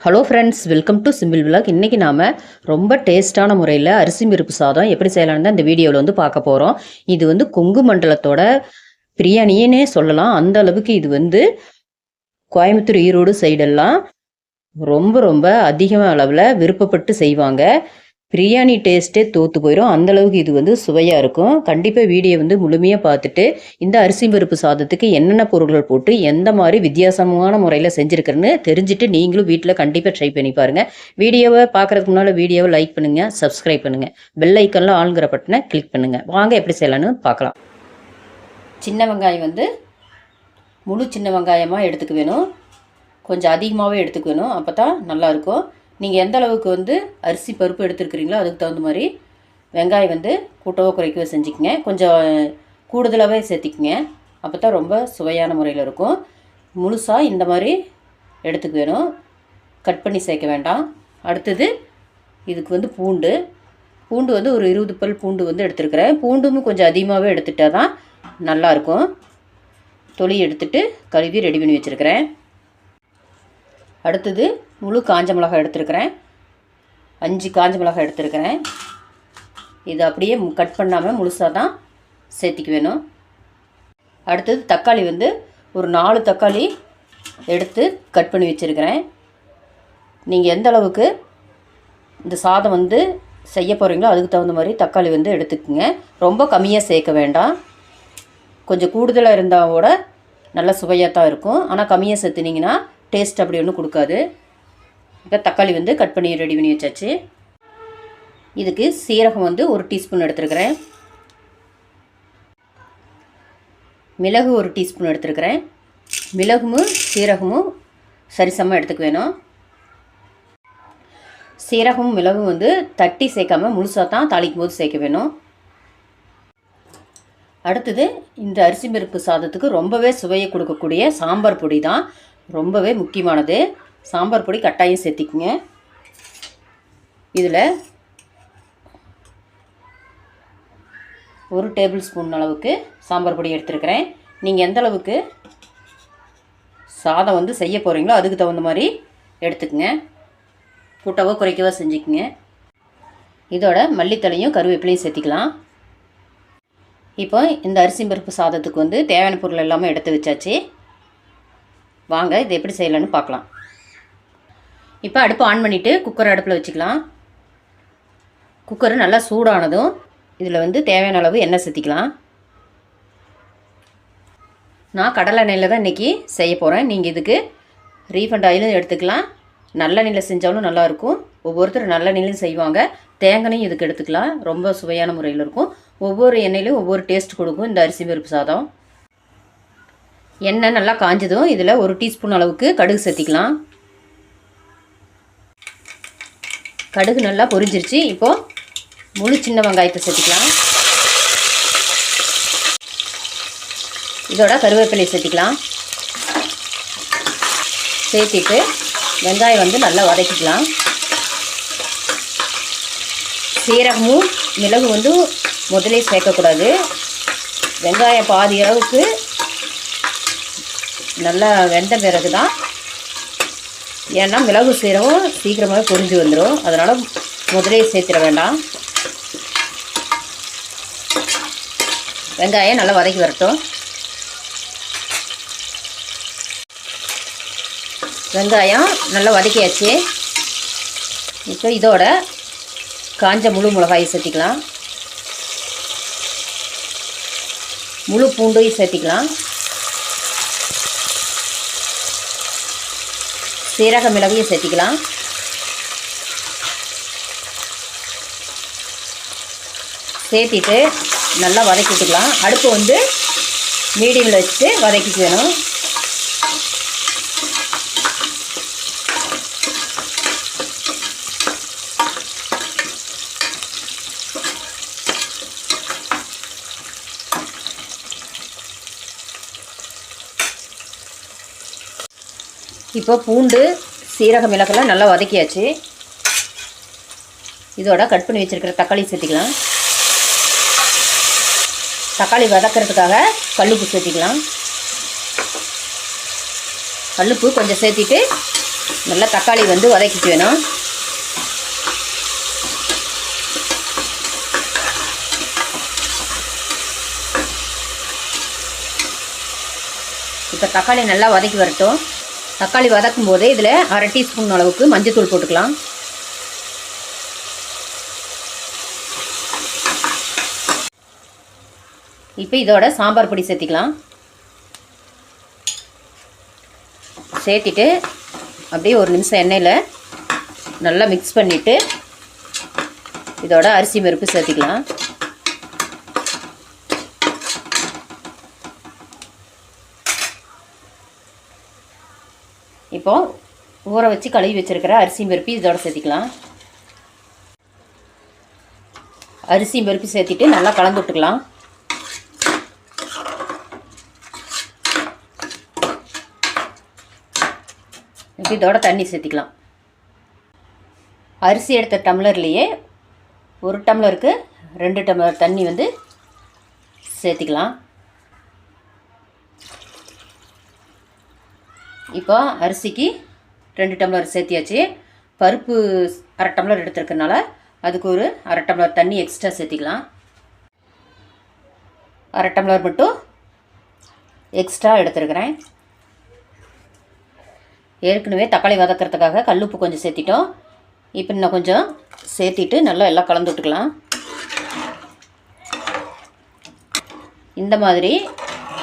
Hello friends welcome to simple vlog இன்றைக்கி நாம் ரொம்ப டேஸ்ட்டான முறையில் அரிசி மிருப்பு சாதம் எப்படி செய்யலாம்னு தான் இந்த வீடியோவில் வந்து பார்க்க போகிறோம் இது வந்து கொங்கு மண்டலத்தோட பிரியாணியேனே சொல்லலாம். அந்த அளவுக்கு இது வந்து கோயம்புத்தூர் ஈரோடு சைடெல்லாம் ரொம்ப ரொம்ப அதிக அளவில் விருப்பப்பட்டு செய்வாங்க. பிரியாணி டேஸ்ட்டே தோற்று போயிடும் அந்த அளவுக்கு இது வந்து சுவையாக இருக்கும். கண்டிப்பாக வீடியோ வந்து முழுமையாக பார்த்துட்டு இந்த அரிசி பருப்பு சாதத்துக்கு என்னென்ன பொருட்கள் போட்டு எந்த மாதிரி வித்தியாசமான முறையில் செஞ்சுருக்கிறேன்னு தெரிஞ்சுட்டு நீங்களும் வீட்டில் கண்டிப்பாக ட்ரை பண்ணி பாருங்கள் வீடியோவை பார்க்குறதுக்கு முன்னால் வீடியோவை லைக் பண்ணுங்கள் சப்ஸ்கிரைப் பண்ணுங்கள் பெல் ஐக்கனில் ஆளுங்கிற பட்டனை கிளிக் பண்ணுங்கள் வாங்க எப்படி செய்யலான்னு பார்க்கலாம். சின்ன வெங்காயம் வந்து முழு சின்ன வெங்காயமாக எடுத்துக்க வேணும். கொஞ்சம் அதிகமாகவே எடுத்துக்க வேணும். அப்போ தான் நல்லாயிருக்கும் நீங்கள் எந்த அளவுக்கு வந்து அரிசி பருப்பு எடுத்துருக்கிறீங்களோ அதுக்கு தகுந்த மாதிரி வெங்காயம் வந்து கூட்டவோ குறைக்கவோ செஞ்சுக்கங்க. கொஞ்சம் கூடுதலாகவே சேர்த்திக்கங்க. அப்போ தான் ரொம்ப சுவையான முறையில் இருக்கும். முழுசாக இந்த மாதிரி எடுத்துக்க வேணும். கட் பண்ணி சேர்க்க வேண்டாம். அடுத்தது இதுக்கு வந்து பூண்டு. பூண்டு வந்து ஒரு இருபது பல் பூண்டு வந்து எடுத்துருக்கிறேன். பூண்டும் கொஞ்சம் அதிகமாகவே எடுத்துட்டால் தான் நல்லாயிருக்கும். தொளி எடுத்துட்டு கழுவி ரெடி பண்ணி வச்சுருக்கிறேன். அடுத்தது முழு காஞ்ச மிளகாய் எடுத்துருக்கிறேன். அஞ்சு காஞ்ச மிளகாய் எடுத்துருக்கிறேன். இது அப்படியே கட் பண்ணாமல் முழுசாக தான் சேர்த்திக்க வேணும். அடுத்தது தக்காளி வந்து ஒரு நாலு தக்காளி எடுத்து கட் பண்ணி வச்சுருக்கிறேன். நீங்கள் எந்த அளவுக்கு இந்த சாதம் வந்து செய்ய போகிறீங்களோ அதுக்கு தகுந்த மாதிரி தக்காளி வந்து எடுத்துக்கோங்க. ரொம்ப கம்மியாக சேர்க்க வேண்டாம். கொஞ்சம் கூடுதலாக இருந்தால் கூட நல்ல சுவையாக தான் இருக்கும். ஆனால் கம்மியாக சேர்த்துனீங்கன்னா டேஸ்ட் அப்படி ஒன்றும் கொடுக்காது. இப்போ தக்காளி வந்து கட் பண்ணி ரெடி பண்ணி வச்சாச்சு. இதுக்கு சீரகம் வந்து ஒரு டீஸ்பூன் எடுத்துருக்கிறேன். மிளகு ஒரு டீஸ்பூன் எடுத்துருக்கிறேன். மிளகும் சீரகமும் சரிசமாக எடுத்துக்க வேணும். சீரகமும் மிளகும் வந்து தட்டி சேர்க்காமல் முழுசாக தான் தாளிக்கும் போது சேர்க்க வேணும். அடுத்தது இந்த அரிசி பருப்பு சாதத்துக்கு ரொம்பவே சுவையை கொடுக்கக்கூடிய சாம்பார் பொடி தான் ரொம்பவே முக்கியமானது. சாம்பார் பொடி கட்டாயம் சேர்த்திக்குங்க. இதில் ஒரு டேபிள் ஸ்பூன் அளவுக்கு சாம்பார் பொடி எடுத்துருக்கிறேன். நீங்கள் எந்த அளவுக்கு சாதம் வந்து செய்ய போகிறீங்களோ அதுக்கு தகுந்த மாதிரி எடுத்துக்கங்க. கூட்டவோ குறைக்கவோ செஞ்சுக்குங்க. இதோட மல்லித்தலையும் கருவேப்பிலையும் சேர்த்திக்கலாம். இப்போ இந்த அரிசி பருப்பு சாதத்துக்கு வந்து தேவையான பொருள் எல்லாமே எடுத்து வச்சாச்சு. வாங்க இது எப்படி செய்யலான்னு பார்க்கலாம். இப்போ அடுப்பு ஆன் பண்ணிவிட்டு குக்கர் அடுப்பில் வச்சுக்கலாம். குக்கர் நல்லா சூடானதும் இதில் வந்து தேவையான அளவு எண்ணெய் சேர்த்திக்கலாம். நான் கடலை எண்ணெயில் தான் இன்றைக்கி செய்ய போகிறேன் நீங்கள் இதுக்கு ரீஃபண்ட் ஆயிலும் எடுத்துக்கலாம். நல்லெண்ணெயில் செஞ்சாலும் நல்லாயிருக்கும் ஒவ்வொருத்தர் நல்லெண்ணெயிலும் செய்வாங்க. தேங்காயும் இதுக்கு எடுத்துக்கலாம். ரொம்ப சுவையான முறையில் இருக்கும். ஒவ்வொரு எண்ணெயிலும் ஒவ்வொரு டேஸ்ட் கொடுக்கும் இந்த அரிசி பருப்பு சாதம். எண்ணெய் நல்லா காஞ்சதும். இதில் ஒரு டீஸ்பூன் அளவுக்கு கடுகு சேர்த்திக்கலாம். கடுகு நல்லா பொரிஞ்சிருச்சு. இப்போது முழு சின்ன வெங்காயத்தை சேர்த்திக்கலாம். இதோட கருவேப்பிலை சேர்த்திக்கலாம். சேர்த்திட்டு வெங்காயம் வந்து நல்லா வதக்கிக்கலாம். சீரகமும் மிளகு வந்து முதலே சேர்க்கக்கூடாது. வெங்காயம் பாதி அளவுக்கு நல்லா வெந்த பிறகு தான் ஏன்னா மிளகு சீரகம் சீக்கிரமாகவே பொரிஞ்சு வந்துடும் அதனால் முதலே சேர்த்திட வேண்டாம். வெங்காயம் நல்லா வதக்கி வரட்டும். வெங்காயம் நல்லா வதக்கியாச்சு. இப்போ இதோட காஞ்ச முழு மிளகாயை சேர்த்திக்கலாம். முழு பூண்டையும் சேர்த்திக்கலாம். சீரக மிளகையும் சேர்த்திக்கலாம். சேர்த்திட்டு நல்லா வதக்கிட்டுக்கலாம் அடுப்பு வந்து மீடியமில் வச்சுட்டு வதக்கிக்கணும். இப்போ பூண்டு சீரக மிளகெல்லாம் நல்லா வதக்கியாச்சு. இதோட கட் பண்ணி வச்சுருக்கிற தக்காளி சேர்த்திக்கலாம். தக்காளி வதக்கிறதுக்காக கல்லுப்பு சேர்த்திக்கலாம். கல்லுப்பு கொஞ்சம் சேர்த்திட்டு நல்லா தக்காளி வந்து வதக்கிட்டு வேணும். இப்போ தக்காளி நல்லா வதக்கி வரட்டும். தக்காளி வதக்கும் போதே இதில் அரை டீஸ்பூன் அளவுக்கு மஞ்சத்தூள் போட்டுக்கலாம். இப்போ இதோட சாம்பார் பொடி சேர்த்திக்கலாம். சேர்த்திட்டு அப்படியே ஒரு நிமிஷம் எண்ணெயில் நல்லா மிக்ஸ் பண்ணிவிட்டு இதோட அரிசி பருப்பு சேர்த்திக்கலாம். இப்போது ஊற வச்சு கழுவி வச்சுருக்கிற அரிசி பருப்பு இதோட சேர்த்திக்கலாம். அரிசி பருப்பு சேர்த்திட்டு நல்லா கலந்து விட்டுக்கலாம். இப்போ இதோட தண்ணி சேர்த்திக்கலாம். அரிசி எடுத்த டம்ளர்லேயே ஒரு டம்ளருக்கு ரெண்டு டம்ளர் தண்ணி வந்து சேர்த்திக்கலாம். இப்போ அரிசிக்கு ரெண்டு டம்ளர் சேர்த்தியாச்சு. பருப்பு அரை டம்ளர் எடுத்துருக்கனால அதுக்கு ஒரு அரை டம்ளர் தண்ணி எக்ஸ்ட்ரா சேர்த்திக்கலாம். அரை டம்ளர் மட்டும் எக்ஸ்ட்ரா எடுத்துருக்கிறேன். ஏற்கனவே தக்காளி வதக்கிறதுக்காக கல்லுப்பு கொஞ்சம் சேர்த்திட்டோம். இப்போ இன்னும் கொஞ்சம் சேர்த்திட்டு நல்லா எல்லாம் கலந்து விட்டுக்கலாம். இந்த மாதிரி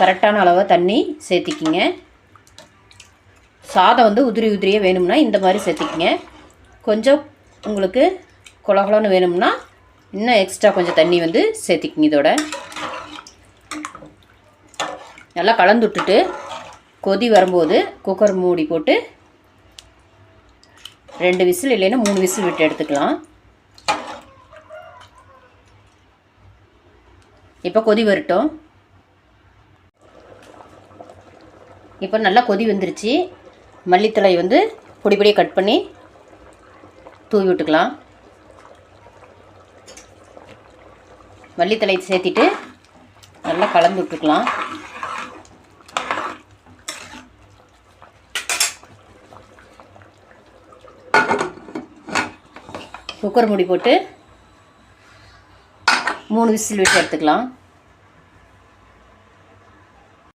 கரெக்டான அளவு தண்ணி சேர்த்திக்கிங்க. சாதம் வந்து உதிரி உதிரியே வேணும்னா இந்த மாதிரி சேர்த்திக்கிங்க. கொஞ்சம் உங்களுக்கு குளகுளன்னு வேணும்னா இன்னும் எக்ஸ்ட்ரா கொஞ்சம் தண்ணி வந்து சேர்த்திக்கிங்க இதோட. நல்லா கலந்து விட்டுட்டு கொதி வரும்போது குக்கர் மூடி போட்டு ரெண்டு விசில் இல்லைன்னா மூணு விசில் விட்டு எடுத்துக்கலாம். இப்போ கொதி வரட்டும். இப்போ நல்லா கொதி வந்துருச்சு. மல்லித்தலை வந்து பொடி பொடியாக கட் பண்ணி தூவி விட்டுக்கலாம். மல்லித்தலை சேர்த்திட்டு நல்லா கலந்து விட்டுக்கலாம். குக்கர் மூடி போட்டு மூணு விசில் விட்டு எடுத்துக்கலாம்.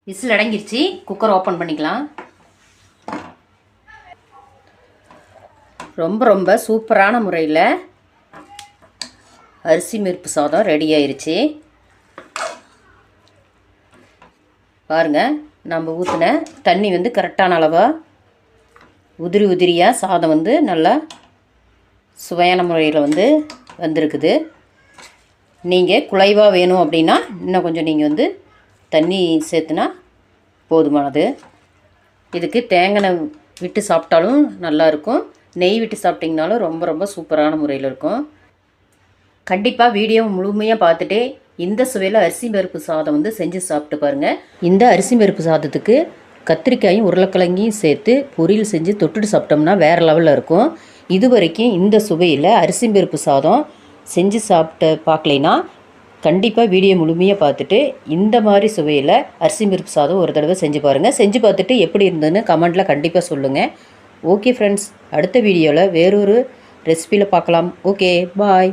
விசில் அடங்கிருச்சு குக்கர் ஓப்பன் பண்ணிக்கலாம். ரொம்ப ரொம்ப சூப்பரான முறையில் அரிசி மிருப்பு சாதம் ரெடி ஆயிடுச்சு பாருங்கள் நம்ம ஊற்றின தண்ணி வந்து கரெக்டான அளவாக உதிரி உதிரியாக சாதம் வந்து நல்லா சுவையான முறையில் வந்து வந்திருக்குது. நீங்கள் குலைவாக வேணும் அப்படின்னா இன்னும் கொஞ்சம் நீங்கள் வந்து தண்ணி சேர்த்துனா போதுமானது. இதுக்கு தேங்காய் விட்டு சாப்பிட்டாலும் நல்லாயிருக்கும் நெய் விட்டு சாப்பிட்டிங்கனாலும் ரொம்ப ரொம்ப சூப்பரான முறையில் இருக்கும். கண்டிப்பாக வீடியோ முழுமையாக பார்த்துட்டு இந்த சுவையில் அரிசி பருப்பு சாதம் வந்து செஞ்சு சாப்பிட்டு பாருங்கள் இந்த அரிசி பருப்பு சாதத்துக்கு கத்திரிக்காயும் உருளைக்கிழங்கையும் சேர்த்து பொரியல் செஞ்சு தொட்டுட்டு சாப்பிட்டோம்னா வேறு லெவலில் இருக்கும். இது வரைக்கும் இந்த சுவையில் அரிசி பருப்பு சாதம் செஞ்சு சாப்பிட்டு பார்க்கலைன்னா கண்டிப்பாக வீடியோ முழுமையாக பார்த்துட்டு இந்த மாதிரி சுவையில் அரிசி பருப்பு சாதம் ஒரு தடவை செஞ்சு பாருங்கள் செஞ்சு பார்த்துட்டு எப்படி இருந்ததுன்னு கமெண்ட்டில் கண்டிப்பாக சொல்லுங்கள் ஓகே ஃப்ரெண்ட்ஸ் அடுத்த வீடியோவில் வேறொரு ரெசிபியில் பார்க்கலாம். Okay bye